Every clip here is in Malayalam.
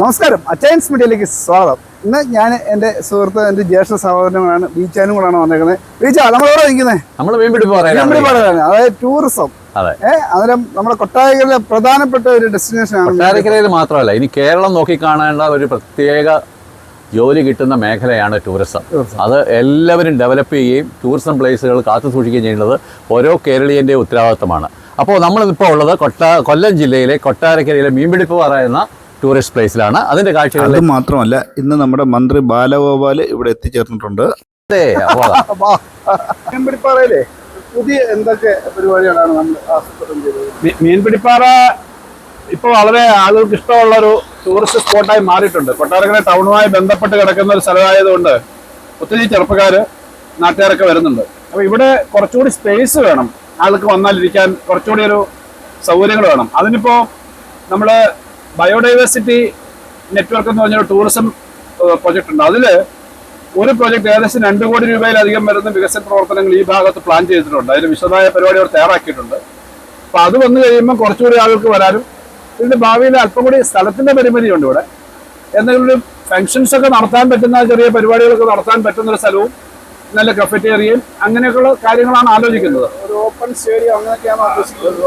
നമസ്കാരം. അച്ചയൻസ് മീഡിയയിലേക്ക് സ്വാഗതം. ഇന്ന് ഞാൻ എന്റെ സുഹൃത്ത് എന്റെ ജ്യേഷ്ഠ സഹോദരനാണ് ബീച്ചാനും കൂടാണ് വന്നേക്കുന്നത്. ബീച്ചാ നമ്മളോട് നിൽക്കുന്നത്? നമ്മൾ അതായത് ടൂറിസം ഏഹ് അന്നേരം നമ്മുടെ കൊട്ടാരക്കരയിലെ പ്രധാനപ്പെട്ട ഒരു ഡെസ്റ്റിനേഷൻ ആണ് കൊട്ടാരക്കരയിൽ മാത്രമല്ല ഇനി കേരളം നോക്കി കാണേണ്ട ഒരു പ്രത്യേക ജോലി കിട്ടുന്ന മേഖലയാണ് ടൂറിസം അത് എല്ലാവരും ഡെവലപ്പ് ചെയ്യുകയും ടൂറിസം പ്ലേസുകൾ കാത്തു സൂക്ഷിക്കുകയും ചെയ്യുന്നത് ഓരോ കേരളീയന്റെ ഉത്തരവാദിത്തമാണ്. അപ്പോൾ നമ്മളിപ്പോൾ ഉള്ളത് കൊട്ട കൊല്ലം ജില്ലയിലെ കൊട്ടാരക്കരയിലെ മീൻപിടിപ്പ് പറയുന്ന ടൂറിസ്റ്റ് പ്ലേസിലാണ്. അതിന്റെ അത് കാഴ്ചകളിൽ മാത്രമല്ല ഇന്ന് നമ്മുടെ മന്ത്രി ബാലഗോപാൽ ഇവിടെ എത്തിച്ചേർന്നിട്ടുണ്ട്. മീൻപിടിപ്പാറയിലെ പുതിയ എന്തൊക്കെ പരിപാടികളാണ് നമ്മൾ ആസൂത്രണം ചെയ്തത്? മീൻപിടിപ്പാറ ഇപ്പോൾ വളരെ ആളുകൾക്ക് ഇഷ്ടമുള്ള ഒരു ടൂറിസ്റ്റ് സ്പോട്ടായി മാറിയിട്ടുണ്ട്. കൊട്ടാരക്കര ടൗണുമായി ബന്ധപ്പെട്ട് കിടക്കുന്ന ഒരു സ്ഥലമായതുകൊണ്ട് ഒത്തിരി ചെറുപ്പക്കാർ നാട്ടുകാരൊക്കെ വരുന്നുണ്ട്. അപ്പോൾ ഇവിടെ കുറച്ചുകൂടി സ്പേസ് വേണം. ആൾക്ക് വന്നാലിരിക്കാൻ കുറച്ചുകൂടി ഒരു സൗകര്യങ്ങൾ വേണം. അതിനിപ്പോ നമ്മൾ ബയോഡൈവേഴ്സിറ്റി നെറ്റ്വർക്ക് എന്ന് പറഞ്ഞൊരു ടൂറിസം പ്രൊജക്റ്റ് ഉണ്ട്. അതിൽ ഒരു പ്രൊജക്ട് ഏകദേശം രണ്ട് കോടി രൂപയിലധികം വരുന്ന വികസന പ്രവർത്തനങ്ങൾ ഈ ഭാഗത്ത് പ്ലാൻ ചെയ്തിട്ടുണ്ട്. അതിന് വിശദമായ പരിപാടി അവർ തയ്യാറാക്കിയിട്ടുണ്ട്. അപ്പോൾ അത് വന്നു കഴിയുമ്പോൾ കുറച്ചുകൂടി ആളുകൾക്ക് വരാനും ഇതിന്റെ ഭാവിയിൽ അല്പം കൂടി സ്ഥലത്തിന്റെ പരിമിതിയുണ്ട് ഇവിടെ. എന്തെങ്കിലും ഒരു ഫംഗ്ഷൻസ് ഒക്കെ നടത്താൻ പറ്റുന്ന ചെറിയ പരിപാടികളൊക്കെ നടത്താൻ പറ്റുന്ന ഒരു സ്ഥലവും നല്ല കഫറ്റേറിയയും അങ്ങനെയൊക്കെയുള്ള കാര്യങ്ങളാണ് ആലോചിക്കുന്നത്. ഒരു ഓപ്പൺ സ്റ്റേഡിയം അങ്ങനെയൊക്കെയാണ്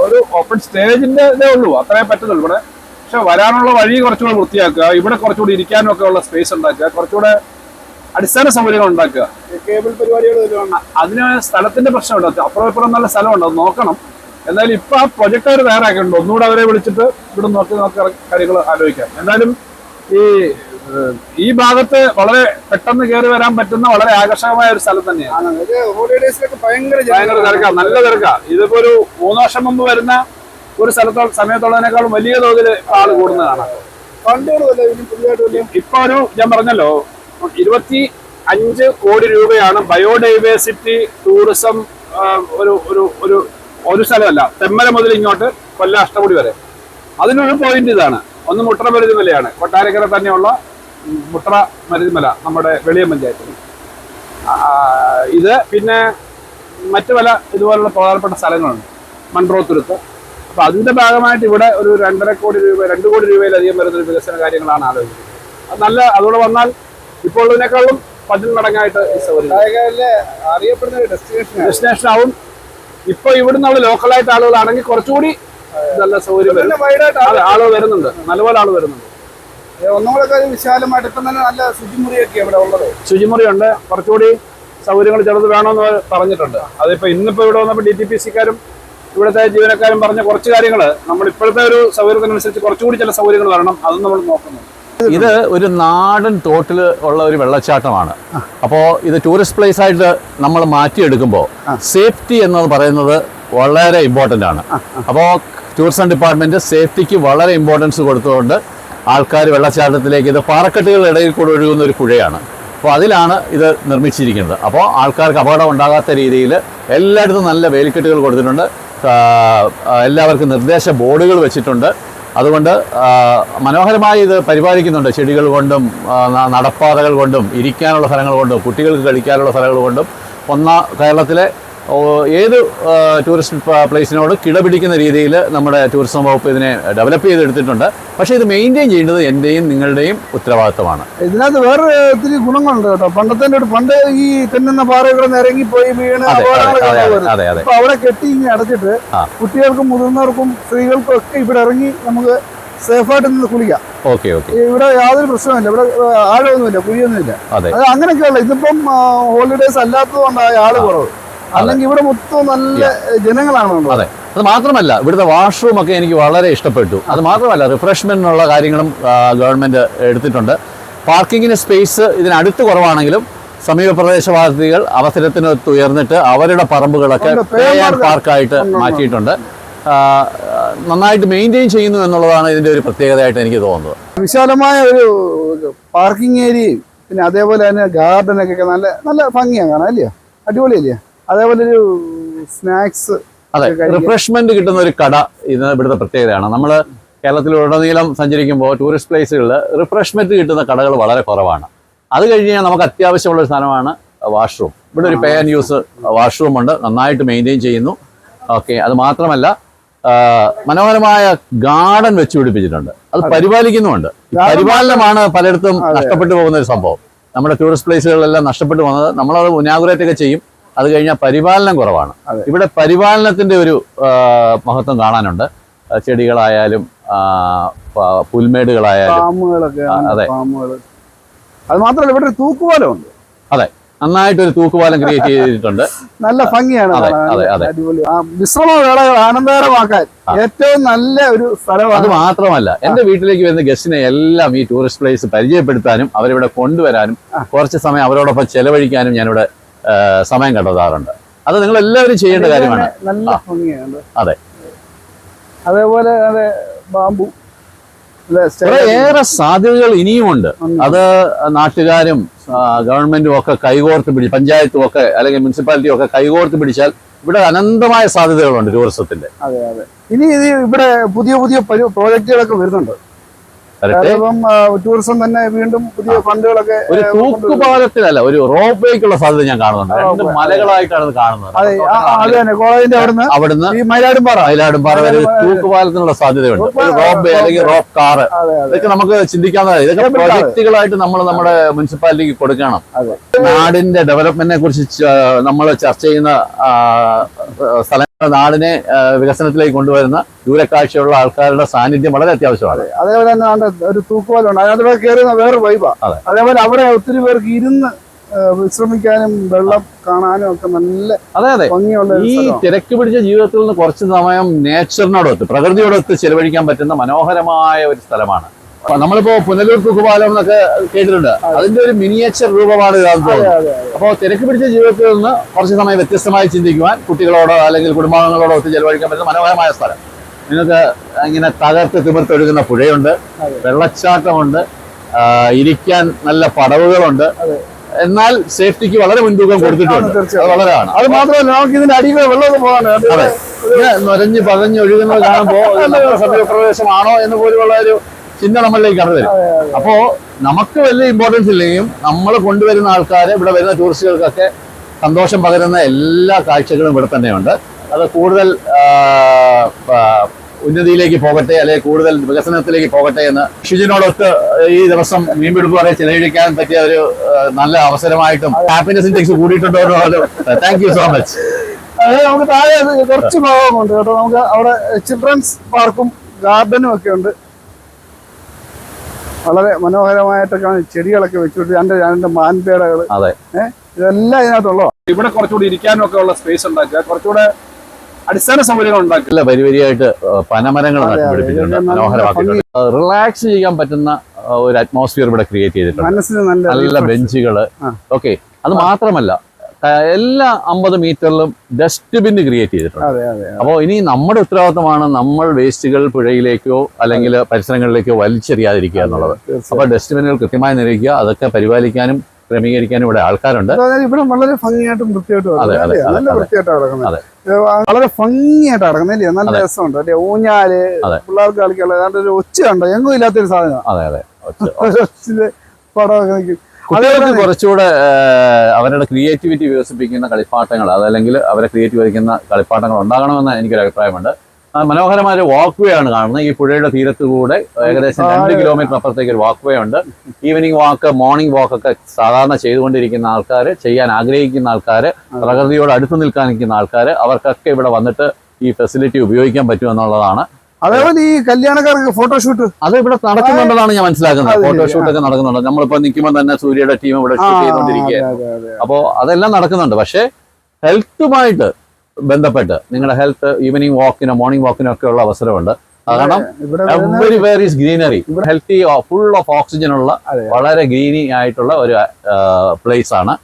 ഒരു ഓപ്പൺ സ്റ്റേജിന്റെ ഇതേ ഉള്ളൂ. അത്രേ പറ്റുന്നുള്ളൂ ഇവിടെ പക്ഷെ വരാനുള്ള വഴി കുറച്ചുകൂടെ വൃത്തിയാക്കുക ഇവിടെ കുറച്ചുകൂടി ഇരിക്കാനും ഒക്കെ ഉള്ള സ്പേസ് ഉണ്ടാക്കുക കുറച്ചുകൂടെ അടിസ്ഥാന സൗകര്യങ്ങൾ ഉണ്ടാക്കുക. കേബിൾ പരിപാടികൾ അതിന് സ്ഥലത്തിന്റെ പ്രശ്നമുണ്ട്. അപ്പുറം ഇപ്പുറം നല്ല സ്ഥലമുണ്ട് അത് നോക്കണം. എന്തായാലും ഇപ്പൊ ആ പ്രൊജക്ട് അവർ തയ്യാറാക്കിയിട്ടുണ്ട് ഒന്നുകൂടെ അവരെ വിളിച്ചിട്ട് ഇവിടെ നോക്കി നോക്കി കാര്യങ്ങൾ ആലോചിക്കാം. എന്തായാലും ഈ ഈ ഭാഗത്ത് വളരെ പെട്ടെന്ന് കയറി വരാൻ പറ്റുന്ന വളരെ ആകർഷകമായ ഒരു സ്ഥലം തന്നെയാണ്. ഭയങ്കര ഭയങ്കര നല്ല തിരക്കാ. ഇതിപ്പോ ഒരു മൂന്ന് വർഷം മുമ്പ് വരുന്ന ഒരു സ്ഥലത്തോ സമയത്തുള്ളതിനേക്കാളും വലിയ തോതിൽ ആൾ കൂടുന്നതാണ്. ഇപ്പൊ ഒരു ഞാൻ പറഞ്ഞല്ലോ ഇരുപത്തി അഞ്ച് കോടി രൂപയാണ് ബയോഡൈവേഴ്സിറ്റി ടൂറിസം ഒരു ഒരു ഒരു ഒരു സ്ഥലമല്ല തെമ്മല മുതൽ ഇങ്ങോട്ട് കൊല്ലം അഷ്ടമുടി വരെ. അതിനൊരു പോയിന്റ് ഇതാണ്. ഒന്ന് മുട്ര മരുതിമലയാണ്. കൊട്ടാരക്കര തന്നെയുള്ള മുട്ട മുട്ര മരുതിമല നമ്മുടെ വെളിയ പഞ്ചായത്തിൽ. ഇത് പിന്നെ മറ്റു പല ഇതുപോലുള്ള പ്രധാനപ്പെട്ട സ്ഥലങ്ങളുണ്ട്. മൺട്രോത്തുരുത്ത് അപ്പൊ അതിന്റെ ഭാഗമായിട്ട് ഇവിടെ ഒരു രണ്ടര കോടി രൂപ രണ്ട് കോടി രൂപയിലധികം വരുന്ന ഒരു വികസന കാര്യങ്ങളാണ് ആലോചിക്കുന്നത്. അത് നല്ല അതുകൂടെ വന്നാൽ ഇപ്പോൾ ഉള്ളതിനേക്കാളും പതിന് മടങ്ങായിട്ട് അറിയപ്പെടുന്ന ഡെസ്റ്റിനേഷൻ ഡെസ്റ്റിനേഷൻ ആവും ഇപ്പൊ ഇവിടുന്നുള്ള ലോക്കലായിട്ട് ആളുകളാണെങ്കിൽ കുറച്ചുകൂടി നല്ല സൗകര്യം ആളുകൾ വരുന്നുണ്ട്. നല്ലപോലെ ആൾ വരുന്നുണ്ട്. വിശാലമായിട്ട് ഇപ്പം തന്നെ നല്ല ശുചിമുറിയൊക്കെ ഇവിടെ ഉള്ളത്. ശുചിമുറിയുണ്ട്. കുറച്ചുകൂടി സൗകര്യങ്ങൾ ചെറുത് വേണമെന്ന് പറഞ്ഞിട്ടുണ്ട്. അതിപ്പോ ഇന്നിപ്പോ ഇവിടെ വന്നപ്പോൾ ഡി ടി പി സിക്കാരും ഇവിടുത്തെ ജീവനക്കാരൻ പറഞ്ഞ കുറച്ച് കാര്യങ്ങൾ നമ്മൾ ഇപ്പോഴത്തെ ഒരു സൗകര്യത്തിനനുസരിച്ച് കുറച്ചുകൂടി ചില സൗകര്യങ്ങൾ വരണം. അതും നമ്മൾ നോക്കുന്നു ഇത് ഒരു നാടൻ തോട്ടിൽ ഉള്ള ഒരു വെള്ളച്ചാട്ടമാണ്. അപ്പോൾ ഇത് ടൂറിസ്റ്റ് പ്ലേസ് ആയിട്ട് നമ്മൾ മാറ്റിയെടുക്കുമ്പോൾ സേഫ്റ്റി എന്ന് പറയുന്നത് വളരെ ഇമ്പോർട്ടന്റ് ആണ്. അപ്പോൾ ടൂറിസം ഡിപ്പാർട്ട്മെന്റ് സേഫ്റ്റിക്ക് വളരെ ഇമ്പോർട്ടൻസ് കൊടുത്തുകൊണ്ട് ആൾക്കാർ വെള്ളച്ചാട്ടത്തിലേക്ക് ഇത് പാറക്കെട്ടുകളുടെ ഇടയിൽ കൂടെ ഒഴുകുന്ന ഒരു പുഴയാണ്. അപ്പോൾ അതിലാണ് ഇത് നിർമ്മിച്ചിരിക്കുന്നത്. അപ്പോൾ ആൾക്കാർക്ക് അപകടം ഉണ്ടാകാത്ത രീതിയിൽ എല്ലായിടത്തും നല്ല വേലിക്കെട്ടുകൾ കൊടുത്തിട്ടുണ്ട്. എല്ലാവർക്കും നിർദ്ദേശ ബോർഡുകൾ വെച്ചിട്ടുണ്ട്. അതുകൊണ്ട് മനോഹരമായി ഇത് പരിപാലിക്കുന്നുണ്ട്. ചെടികൾ കൊണ്ടും നടപ്പാതകൾ കൊണ്ടും ഇരിക്കാനുള്ള സ്ഥലങ്ങൾ കൊണ്ടും കുട്ടികൾക്ക് കളിക്കാനുള്ള സ്ഥലങ്ങൾ കൊണ്ടും. ഒന്നാ കേരളത്തിലെ ഏത് ടൂറിസ്റ്റ് പ്ലേസിനോട് കിടപിടിക്കുന്ന രീതിയിൽ നമ്മുടെ ടൂറിസം വകുപ്പ് ഇതിനെ ഡെവലപ്പ് ചെയ്തെടുത്തിട്ടുണ്ട്. പക്ഷേ ഇത് മെയിന്റെയിൻ ചെയ്യേണ്ടത് എന്റെയും നിങ്ങളുടെയും ഉത്തരവാദിത്തമാണ് ഇതിനകത്ത് വേറെ ഒത്തിരി ഗുണങ്ങളുണ്ട് കേട്ടോ. പണ്ടത്തെ ഒരു പണ്ട് ഈ തെന്നുന്ന പാറകൾ വീണ് അതെ അതെ അപ്പൊ അവിടെ കെട്ടി ഇങ്ങനെ അടച്ചിട്ട് കുട്ടികൾക്കും മുതിർന്നവർക്കും സ്ത്രീകൾക്കും ഒക്കെ ഇവിടെ ഇറങ്ങി നമുക്ക് സേഫായിട്ട് നിന്ന് കുളിക്കാം. Okay okay. ഇവിടെ യാതൊരു പ്രശ്നമില്ല ഇവിടെ ആഴമൊന്നുമില്ല കുഴിയൊന്നുമില്ല. അതെ. അങ്ങനെയൊക്കെയുള്ള ഇതിപ്പം ഹോളിഡേസ് അല്ലാത്തതുകൊണ്ടായ ആൾ കുറവ്. അല്ലെങ്കിൽ ഇവിടെ മൊത്തം നല്ല ജനങ്ങളാണ്. അതെ. അത് മാത്രമല്ല ഇവിടുത്തെ വാഷ്റൂം ഒക്കെ എനിക്ക് വളരെ ഇഷ്ടപ്പെട്ടു. അത് മാത്രമല്ല റിഫ്രഷ്മെന്റിനുള്ള കാര്യങ്ങളും ഗവൺമെന്റ് എടുത്തിട്ടുണ്ട്. പാർക്കിങ്ങിന് സ്പേസ് ഇതിനടുത്ത് കുറവാണെങ്കിലും സമീപ പ്രദേശവാസികൾ അവസരത്തിന് ഉയർന്നിട്ട് അവരുടെ പറമ്പുകളൊക്കെ പേ ആൻഡ് പാർക്കായിട്ട്. മാറ്റിയിട്ടുണ്ട്. നന്നായിട്ട് മെയിന്റെയിൻ ചെയ്യുന്നു എന്നുള്ളതാണ് ഇതിന്റെ ഒരു പ്രത്യേകതയായിട്ട് എനിക്ക് തോന്നുന്നത്. വിശാലമായ ഒരു പാർക്കിംഗ് ഏരിയയും പിന്നെ അതേപോലെ തന്നെ ഗാർഡനൊക്കെ നല്ല നല്ല ഭംഗിയാണ് കാണാൻ അല്ലയോ? അടിപൊളിയല്ലേ? അതേപോലെ ഒരു സ്നാക്സ് അതെ റിഫ്രഷ്മെന്റ് കിട്ടുന്ന ഒരു കട ഇത് ഇവിടുത്തെ പ്രത്യേകതയാണ്. നമ്മൾ കേരളത്തിലുടനീളം സഞ്ചരിക്കുമ്പോൾ ടൂറിസ്റ്റ് പ്ലേസുകളിൽ റിഫ്രഷ്മെന്റ് കിട്ടുന്ന കടകൾ വളരെ കുറവാണ്. അത് കഴിഞ്ഞ് കഴിഞ്ഞാൽ നമുക്ക് അത്യാവശ്യമുള്ള ഒരു സ്ഥലമാണ് വാഷ്റൂം ഇവിടെ ഒരു പേ ആൻഡ് യൂസ് വാഷ്റൂം ഉണ്ട്. നന്നായിട്ട് മെയിന്റെയിൻ ചെയ്യുന്നു. ഓക്കെ അത് മാത്രമല്ല മനോഹരമായ ഗാർഡൻ വെച്ച് പിടിപ്പിച്ചിട്ടുണ്ട്. അത് പരിപാലിക്കുന്നുമുണ്ട്. പരിപാലനമാണ് പലയിടത്തും നഷ്ടപ്പെട്ടു പോകുന്ന ഒരു സംഭവം. നമ്മുടെ ടൂറിസ്റ്റ് പ്ലേസുകളിലെല്ലാം നഷ്ടപ്പെട്ടു പോകുന്നത്. നമ്മളത് ഇനാഗുറേറ്റ് ഒക്കെ ചെയ്യും. അത് കഴിഞ്ഞാൽ പരിപാലനം കുറവാണ്. ഇവിടെ പരിപാലനത്തിന്റെ ഒരു മഹത്വം കാണാനുണ്ട്. ചെടികളായാലും പുൽമേടുകളായാലും. അതെ. അത് മാത്രമല്ല ഇവിടെ ഒരു തൂക്കുപാലം ഉണ്ട് നന്നായിട്ടൊരു തൂക്കുപാലം ക്രിയേറ്റ് ചെയ്തിട്ടുണ്ട്. നല്ല ഭംഗിയാണ് അതെ. അതെ, അതെ. അടിപൊളി. വിശ്രമ വേളകൾ ആനന്ദകരമാക്കാൻ ഏറ്റവും നല്ല ഒരു അത് മാത്രമല്ല എന്റെ വീട്ടിലേക്ക് വരുന്ന ഗസ്റ്റിനെ എല്ലാം ഈ ടൂറിസ്റ്റ് പ്ലേസ് പരിചയപ്പെടുത്താനും അവരിവിടെ കൊണ്ടുവരാനും കുറച്ച് സമയം അവരോടൊപ്പം ചെലവഴിക്കാനും ഞാനിവിടെ സമയം കണ്ടെത്താറുണ്ട്. അത് നിങ്ങൾ എല്ലാവരും ചെയ്യേണ്ട കാര്യമാണ്. നല്ല. ഭംഗിയാണ്. അതെ. അതേപോലെ അതെ ബാമ്പു ഏറെ സാധ്യതകൾ ഇനിയുമുണ്ട്. അത് നാട്ടുകാരും ഗവൺമെന്റും ഒക്കെ കൈകോർത്ത് പിടി പഞ്ചായത്തും ഒക്കെ അല്ലെങ്കിൽ മുനിസിപ്പാലിറ്റിയും ഒക്കെ കൈകോർത്ത് പിടിച്ചാൽ ഇവിടെ അനന്തമായ സാധ്യതകളുണ്ട് ടൂറിസത്തിന്റെ അതെ അതെ. ഇനി ഇത് ഇവിടെ പുതിയ പുതിയ പരി- പ്രോജക്റ്റുകളൊക്കെ വരുന്നുണ്ട്. ടൂറിസം തന്നെ വീണ്ടും പുതിയ ഫണ്ടുകളൊക്കെ ഒരു. തൂക്കുപാലത്തിലല്ല ഒരു റോപ്പേക്കുള്ള സാധ്യത ഞാൻ കാണുന്നുണ്ട്. രണ്ട്. മലകളായിട്ടാണ് കാണുന്നത്. അതെ തന്നെ കോളേജിന്റെ അവിടുന്ന് അവിടുന്ന് ഈ മയിലാടുംപാറ. മയിലാടുംപാറ വരെ തൂക്കുപാലത്തിനുള്ള സാധ്യതയുണ്ട്. ഒരു റോപ്പ് അല്ലെങ്കിൽ. Rope car. അതെ ഇതൊക്കെ നമുക്ക് ചിന്തിക്കാവുന്നതാണ്. ഇതൊക്കെ പ്രൊജക്ടുകളായിട്ട് പ്രോജക്റ്റുകളായിട്ട് നമ്മൾ നമ്മുടെ മുനിസിപ്പാലിറ്റിക്ക് കൊടുക്കണം. നാടിന്റെ ഡെവലപ്മെന്റിനെ കുറിച്ച് നമ്മൾ ചർച്ച ചെയ്യുന്ന സ്ഥലങ്ങൾ നാടിനെ വികസനത്തിലേക്ക് കൊണ്ടുവരുന്ന ദൂരക്കാഴ്ചയുള്ള ആൾക്കാരുടെ സാന്നിധ്യം വളരെ അത്യാവശ്യമാണ്. അതേപോലെ തന്നെ ഒരു തൂക്കുവാലുണ്ട് അതിനകത്ത് കയറുന്ന വേറെ വൈബാ അതെ. അതേപോലെ അവിടെ ഒത്തിരി പേർക്ക് ഇരുന്ന് വിശ്രമിക്കാനും വെള്ളം കാണാനും ഒക്കെ നല്ല അതെ അതെ. ഭംഗിയുള്ള ഈ. തിരക്ക് പിടിച്ച ജീവിതത്തിൽ നിന്ന് കുറച്ച് സമയം നേച്ചറിനോടൊത്ത് പ്രകൃതിയോടൊത്ത് ചെലവഴിക്കാൻ പറ്റുന്ന മനോഹരമായ ഒരു സ്ഥലമാണ്. നമ്മളിപ്പോ പുനലൂർ തൂക്കുപാലം എന്നൊക്കെ കേട്ടിട്ടുണ്ട്. അതിന്റെ ഒരു മിനിയേച്ചർ രൂപമാണ് ഇതാണെന്ന് തോന്നുന്നു. അപ്പോൾ തിരക്ക് പിടിച്ച ജീവിതത്തിൽ നിന്ന് കുറച്ച് സമയം വ്യത്യസ്തമായി ചിന്തിക്കുവാൻ കുട്ടികളോടോ അല്ലെങ്കിൽ കുടുംബാംഗങ്ങളോടോ ഒത്ത് ചെലവഴിക്കാൻ പറ്റുന്ന മനോഹരമായ സ്ഥലം. നിങ്ങൾക്ക് ഇങ്ങനെ തകർത്ത് തിമിർത്തൊഴുകുന്ന പുഴയുണ്ട്. വെള്ളച്ചാട്ടമുണ്ട് ഇരിക്കാൻ നല്ല പടവുകളുണ്ട്. എന്നാൽ സേഫ്റ്റിക്ക് വളരെ മുൻതൂക്കം കൊടുത്തിട്ടുണ്ട്. വളരെയാണ്. അത് മാത്രമല്ല നമുക്ക് ഇതിന്റെ അടിയിൽ വെള്ളമൊക്കെ പോകാനാണ് നൊരഞ്ഞ് പതഞ്ഞ് ഒഴുകുന്നത് കാണുമ്പോൾ സമയപ്രവേശമാണോ എന്ന് പോലുള്ള ഒരു ചിന്ത നമ്മളിലേക്ക് കടന്നു വരും. അപ്പോ നമുക്ക് വലിയ ഇമ്പോർട്ടൻസ് ഇല്ലെങ്കിലും നമ്മൾ കൊണ്ടുവരുന്ന ആൾക്കാരെ ഇവിടെ വരുന്ന ടൂറിസ്റ്റുകൾക്കൊക്കെ സന്തോഷം പകരുന്ന എല്ലാ കാഴ്ചകളും ഇവിടെ തന്നെയുണ്ട്. അത് കൂടുതൽ ഉന്നതിയിലേക്ക് പോകട്ടെ അല്ലെങ്കിൽ കൂടുതൽ വികസനത്തിലേക്ക് പോകട്ടെ എന്ന് ഷിജിനോടൊത്ത് ഈ ദിവസം മീൻപിടുപ്പ് വരെ ചെലവഴിക്കാൻ പറ്റിയ ഒരു നല്ല അവസരമായിട്ടും ഹാപ്പിനെസ് ഇൻഡെക്സ് കൂടിയിട്ടുണ്ടോ താങ്ക് യു സോ മച്ച് അതായത് നമുക്ക് താഴെ അത് കുറച്ച് ഭാഗമുണ്ട് കേട്ടോ. നമുക്ക് അവിടെ ചിൽഡ്രൻസ് പാർക്കും ഗാർഡനും ഒക്കെ ഉണ്ട്. വളരെ മനോഹരമായിട്ടൊക്കെയാണ് ചെടികളൊക്കെ വെച്ചിട്ട് രണ്ട് രണ്ട് മാൻപേടകൾ അതെ. ഇതെല്ലാം ഇതിനകത്തുള്ളോ ഇവിടെ കുറച്ചുകൂടി ഇരിക്കാനും ഒക്കെ ഉള്ള സ്പേസ് ഉണ്ടാക്കുക. കുറച്ചുകൂടെ അടിസ്ഥാന സൗകര്യങ്ങൾ ഉണ്ടാക്കില്ല വരി പനമരങ്ങൾ. നട്ടുപിടിപ്പിച്ചിട്ടുണ്ട്. മനോഹരമാക്കിയിട്ടുണ്ട്. റിലാക്സ് ചെയ്യാൻ പറ്റുന്ന ഒരു അറ്റ്മോസ്ഫിയർ ഇവിടെ ക്രിയേറ്റ് ചെയ്തിട്ടുണ്ട്. നല്ല. ബെഞ്ചുകൾ ഓക്കെ അത് മാത്രമല്ല എല്ലാ അമ്പത് മീറ്ററിലും ഡസ്റ്റ്ബിൻ ക്രിയേറ്റ് ചെയ്തിട്ടുണ്ട്. അപ്പോൾ ഇനി നമ്മുടെ ഉത്തരവാദിത്തമാണ് നമ്മൾ വേസ്റ്റുകൾ പുഴയിലേക്കോ അല്ലെങ്കിൽ പരിസരങ്ങളിലേക്കോ വലിച്ചെറിയാതിരിക്കുക എന്നുള്ളത്. അപ്പൊ അപ്പോൾ ഡസ്റ്റ്ബിനുകൾ കൃത്യമായി നിറയ്ക്കുക അതൊക്കെ പരിപാലിക്കാനും ക്രമീകരിക്കാനും ഇവിടെ ആൾക്കാരുണ്ട്. ഇവിടെ വളരെ ഭംഗിയായിട്ടും വൃത്തിയായിട്ടും നല്ല വൃത്തിയായിട്ടാണ് കിടക്കുന്നത് വളരെ ഭംഗിയായിട്ട് അടങ്ങുന്നില്ലേ നല്ല രസമുണ്ട് അല്ലെ? ഊഞ്ഞാൽ. പിള്ളേർക്ക് കളിക്കാനുള്ള ഏതാണ്ട് ഒരു ഒച്ച ഉണ്ടോ? എങ്ങും ഇല്ലാത്തൊരു സാധനം അതെ അതെ. പടമൊക്കെ കുട്ടികൾക്ക് കുറച്ചുകൂടെ അവരുടെ ക്രിയേറ്റിവിറ്റി വികസിപ്പിക്കുന്ന കളിപ്പാട്ടങ്ങൾ അതല്ലെങ്കിൽ അവരെ ക്രിയേറ്റീവ് വരയ്ക്കുന്ന കളിപ്പാട്ടങ്ങൾ ഉണ്ടാകണമെന്ന് എനിക്കൊരു അഭിപ്രായമുണ്ട്. മനോഹരമായ ഒരു വാക്ക് വേ ആണ് കാണുന്നത്. ഈ പുഴയുടെ തീരത്ത് കൂടെ ഏകദേശം രണ്ട് കിലോമീറ്റർ അപ്പുറത്തേക്ക് ഒരു വാക്ക് വേ ഉണ്ട്. ഈവനിങ് വാക്ക് മോർണിംഗ് വാക്ക് ഒക്കെ സാധാരണ ചെയ്തുകൊണ്ടിരിക്കുന്ന ആൾക്കാർ ചെയ്യാൻ ആഗ്രഹിക്കുന്ന ആൾക്കാർ പ്രകൃതിയോട് അടുത്ത് നിൽക്കാൻ നിൽക്കുന്ന ആൾക്കാർ അവർക്കൊക്കെ ഇവിടെ വന്നിട്ട് ഈ ഫെസിലിറ്റി ഉപയോഗിക്കാൻ പറ്റുമെന്നുള്ളതാണ്. അതേപോലെ ഈ കല്യാണക്കാർക്ക് ഫോട്ടോഷൂട്ട് അത് ഇവിടെ നടക്കുന്നുണ്ടെന്നാണ് ഞാൻ മനസ്സിലാക്കുന്നത്. ഫോട്ടോഷൂട്ട് ഒക്കെ നടക്കുന്നുണ്ട്. നമ്മളിപ്പോ നിൽക്കുമ്പോൾ തന്നെ സൂര്യയുടെ ടീം ഇവിടെ ഷൂട്ട് ചെയ്തുകൊണ്ടിരിക്കുകയാണ്. അപ്പോൾ അതെല്ലാം നടക്കുന്നുണ്ട്. പക്ഷേ ഹെൽത്തുമായിട്ട് ബന്ധപ്പെട്ട് നിങ്ങളുടെ ഹെൽത്ത് ഈവനിങ് വാക്കിനോ മോർണിംഗ് വാക്കിനോ ഒക്കെ ഉള്ള അവസരമുണ്ട്. കാരണം is greenery healthy full of oxygen ഉള്ള വളരെ ഗ്രീനി ആയിട്ടുള്ള ഒരു പ്ലേസ് ആണ്.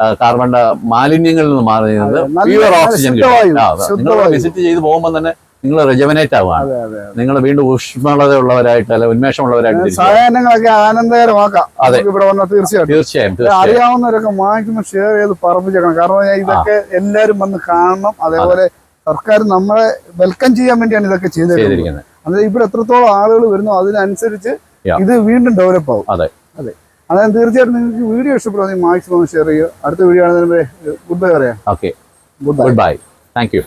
ആ, കാർബൺ ഡ- മാലിന്യങ്ങളിൽ നിന്ന് മാറി നിന്നത് പ്യുവർ ഓക്സിജൻ നിങ്ങൾ. വിസിറ്റ് ചെയ്ത് പോകുമ്പോൾ തന്നെ നിങ്ങൾ റെജമിനേറ്റ് ആവാണ് നിങ്ങൾ വീണ്ടും ഊഷ്മളതയുള്ളവരായിട്ട് അല്ലെ ഉന്മേഷമുള്ളവരായിട്ട്. സായാഹ്നങ്ങളൊക്കെ ആനന്ദകരമാക്കാം. അതെ. ഇവിടെ വന്നാൽ തീർച്ചയായിട്ടും. തീർച്ചയായും അറിയാവുന്നവരൊക്കെ മാക്സിമം ഷെയർ ചെയ്ത് പറപ്പിച്ചേക്കണം കാരണം ഇതൊക്കെ എല്ലാവരും വന്ന് കാണണം. അതേപോലെ സർക്കാർ നമ്മളെ വെൽക്കം ചെയ്യാൻ വേണ്ടിയാണ് ഇതൊക്കെ ചെയ്തിരിക്കുന്നത്. അതായത് ഇവിടെ എത്രത്തോളം ആളുകൾ വരുന്നു അതിനനുസരിച്ച് ഇത് വീണ്ടും ഡെവലപ്പ് ആവും. അതെ. അതെ. അതായത് തീർച്ചയായിട്ടും നിങ്ങൾക്ക് വീഡിയോ ഇഷ്ടപ്പെടുമെങ്കിൽ മാക്സിമം ഷെയർ ചെയ്യുക. അടുത്ത വീഡിയോ ആണെങ്കിൽ ഗുഡ് ബൈ പറയാം. Okay good bye good bye thank you